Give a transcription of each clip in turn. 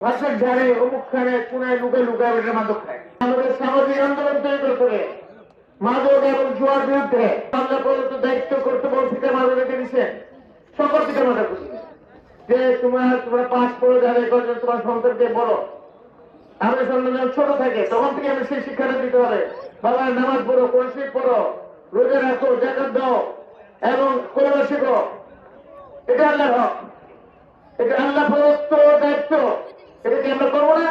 ভাষার ঝাড়ে অমুক খানে কোনায় লুকে লুকায় বেটে মাদক খায় আমাদের সামাজিক আন্দোলন তৈরি হবে মাদক এবং জুয়ার বিরুদ্ধে বাংলা প্রদত্ত দায়িত্ব কর্তব্য পিতা মাদক রেখে দিচ্ছেন সকল মাতা খুশি যে তোমার, তোমরা পাঁচ পড়ে যাবে কজন তোমার সন্তানকে বড় আমাদের সন্তান ছোট থাকে, তখন থেকে আমি সেই শিক্ষাটা দিতে হবে। বাবা, নামাজ পড়ো, কোরআন পড়ো, রোজা রাখো, জাকাত দাও, এবং কোরআন শেখো। এটা আল্লাহর হক। এটা আল্লাহ প্রদত্ত দায়িত্ব এটা কি আমরা করব না?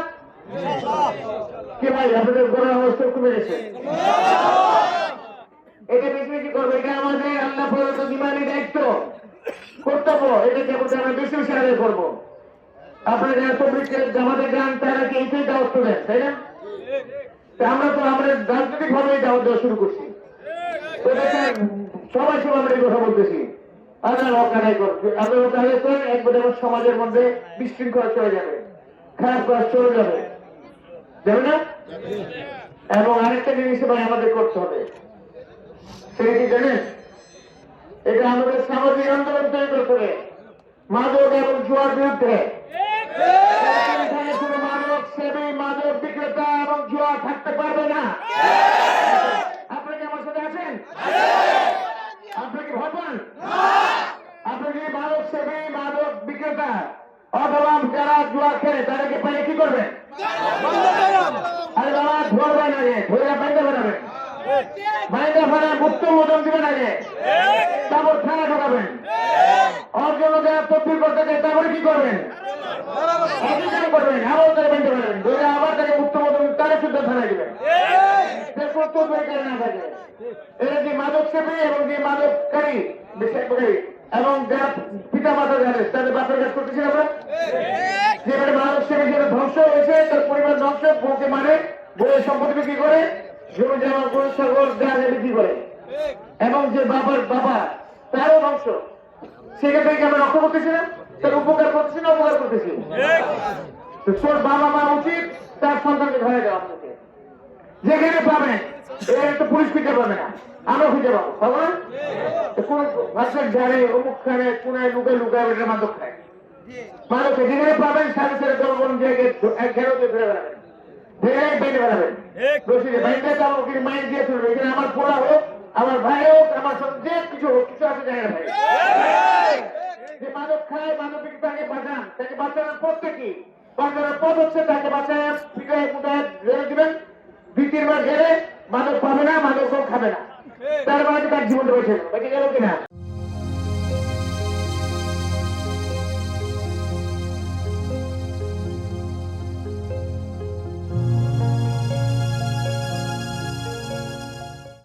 কি ভাই আপনাদের গড়ার অবস্থা কমে গেছে এটা বেশি বেশি করব এটা আমাদের আল্লাহ প্রদত্ত দিমানি দায়িত্ব। কর্তব্য এটা আমরা বেশি বেশি আদায় করব? আপনারা যারা তবলিগকে জামাতে যান তারা কি এইটাই দাওয়াত দেন তাই না? তা আমরা তো আমাদের রাজনৈতিক ভাবে দাওয়াত দেওয়া শুরু করছি। সবাই সব আমরা এই কথা বলতেছি। করছে একবার যেমন সমাজের মধ্যে বিশৃঙ্খলা চলে যাবে খারাপ কাজ চলে যাবে। যাবে না? এবং আরেকটা জিনিস আমাদের করতে হবে। সেটা কি জানেন? এটা আমাদের সামাজিক আন্দোলন তৈরি করতে হবে মাদক এবং জুয়ার বিরুদ্ধে। মাদক সেবী মাদক বিক্রেতা এবং জুয়া থাকতে পারবে না আপনি কি আমার সাথে আছেন আপনি কি ভয় পান আপনি কি মাদক সেবী বিক্রেতা অথবা যারা জুয়া খেলে, তাদেরকে পেলে কি করবেন আরে বাবা ধরবেন আগে ধরে বাইন্দা ফেরাবেন বাইন্দা ফেরা মুক্ত মোদন দিবেন আগে তারপর থানা ঢোকাবেন। ওর জন্য যারা তদবির করতে চায় তারপরে কি করবেন? একই করবেন, আবার তারা বাইন্দা ফেরাবেন ধরে আবার তাকে মুক্ত মোদন, তারা শুদ্ধ থানায় দিবেন। না এরা যে মাদক সেবী এবং যে মাদককারী বিশেষ করে এবং যারা পিতা মাতা জানে তাদের বাপের কাজ করতেছি আমরা। যেখানে মাদক সেবী যেটা ধ্বংস হয়েছে, তার পরিবার ধ্বংস, বউকে মানে বউয়ের সম্পত্তি বিক্রি করে জমি জামা গরু ছাগল যা বিক্রি করে। এবং যে বাবার বাবা, তারও ধ্বংস। সেখান থেকে আমরা রক্ষা করতেছি না? তার উপকার করতেছি না উপকার করতেছি? তোর বাবা মা উচিত, তার সন্তানকে ধরে দেওয়া যেখানে পাবেন এখানে তো পুলিশ খুঁজে পাবে না। আমরা খুঁজে পাবো। পাবো না কোন ভাষার ঝাড়ে অমুক খানে কোনায় লুকে লুকায় বেটে মাদক খায়। মাদক যেখানে পাবেন সাথে সাথে দলবন জায়গায় এক ফিরে বেড়াবেন। ধরে বেঁধে বেড়াবেন। রশিদে বাইন্দে তাও ওকে মাইন্ড দিয়ে তুলবে এখানে আমার পোলা হোক আমার ভাই হোক আমার সঙ্গে যে কিছু হোক কিছু আছে জায়গা ভাই। যে মাদক খায় মাদক তাকে বাঁচান তাকে বাঁচানোর পথটা কি বাঁচানোর পথ হচ্ছে তাকে বাঁচায় পিটায় ঘেরে দিবেন। দ্বিতীয়বার ঘেরে মাদক পাবে না মাদক খাবে না। তার মানে তার জীবনটা বেঁচে গেল বেঁচে গেল কিনা?